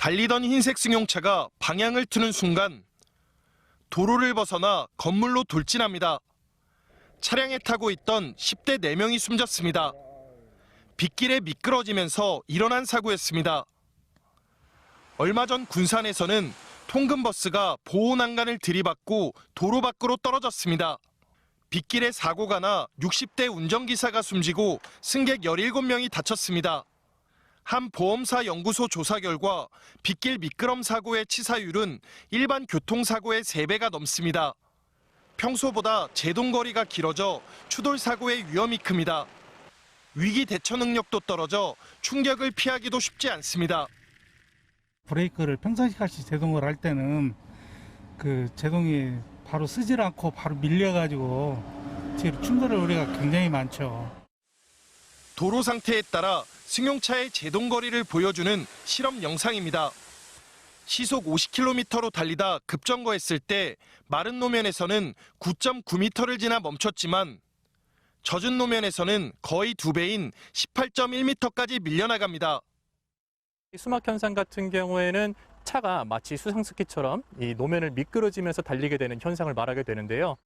달리던 흰색 승용차가 방향을 트는 순간 도로를 벗어나 건물로 돌진합니다. 차량에 타고 있던 10대 4명이 숨졌습니다. 빗길에 미끄러지면서 일어난 사고였습니다. 얼마 전 군산에서는 통근버스가 보호 난간을 들이받고 도로 밖으로 떨어졌습니다. 빗길에 사고가 나 60대 운전기사가 숨지고 승객 17명이 다쳤습니다. 한 보험사 연구소 조사 결과 빗길 미끄럼 사고의 치사율은 일반 교통사고의 3배가 넘습니다. 평소보다 제동거리가 길어져 추돌 사고의 위험이 큽니다. 위기 대처 능력도 떨어져 충격을 피하기도 쉽지 않습니다. 브레이크를 평상시 같이 제동을 할 때는 그 제동이 바로 쓰질 않고 바로 밀려가지고 지금 충돌할 우려가 굉장히 많죠. 도로 상태에 따라 승용차의 제동거리를 보여주는 실험 영상입니다. 시속 50km로 달리다 급정거했을 때 마른 노면에서는 9.9m를 지나 멈췄지만 젖은 노면에서는 거의 두 배인 18.1m까지 밀려나갑니다. 이 수막 현상 같은 경우에는 차가 마치 수상스키처럼 이 노면을 미끄러지면서 달리게 되는 현상을 말하게 되는데요.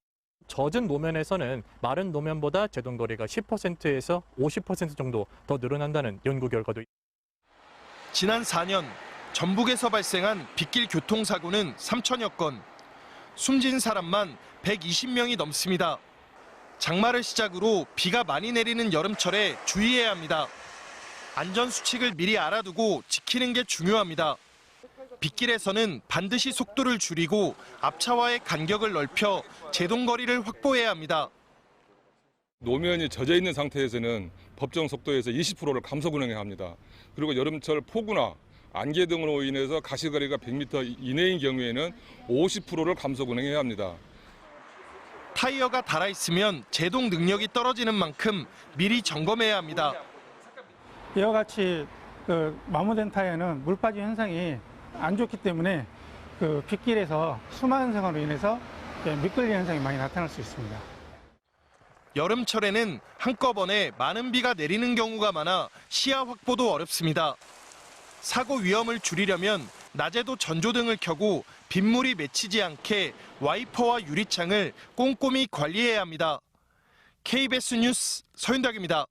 젖은 노면에서는 마른 노면보다 제동거리가 10%에서 50% 정도 더 늘어난다는 연구 결과도 지난 4년 전북에서 발생한 빗길 교통사고는 3천여 건, 숨진 사람만 120명이 넘습니다. 장마를 시작으로 비가 많이 내리는 여름철에 주의해야 합니다. 안전 수칙을 미리 알아두고 지키는 게 중요합니다. 빗길에서는 반드시 속도를 줄이고 앞차와의 간격을 넓혀 제동거리를 확보해야 합니다. 노면이 젖어 있는 상태에서는 법정 속도에서 20%를 감속 운행해야 합니다. 그리고 여름철 폭우나 안개 등으로 인해서 가시거리가 100m 이내인 경우에는 50%를 감속 운행해야 합니다. 타이어가 닳아 있으면 제동 능력이 떨어지는 만큼 미리 점검해야 합니다. 이와 같이 그 마모된 타이어는 물 빠짐 현상이 안 좋기 때문에 그 빗길에서 수마 현상으로 인해서 미끌리는 현상이 많이 나타날 수 있습니다. 여름철에는 한꺼번에 많은 비가 내리는 경우가 많아 시야 확보도 어렵습니다. 사고 위험을 줄이려면 낮에도 전조등을 켜고 빗물이 맺히지 않게 와이퍼와 유리창을 꼼꼼히 관리해야 합니다. KBS 뉴스 서윤덕입니다.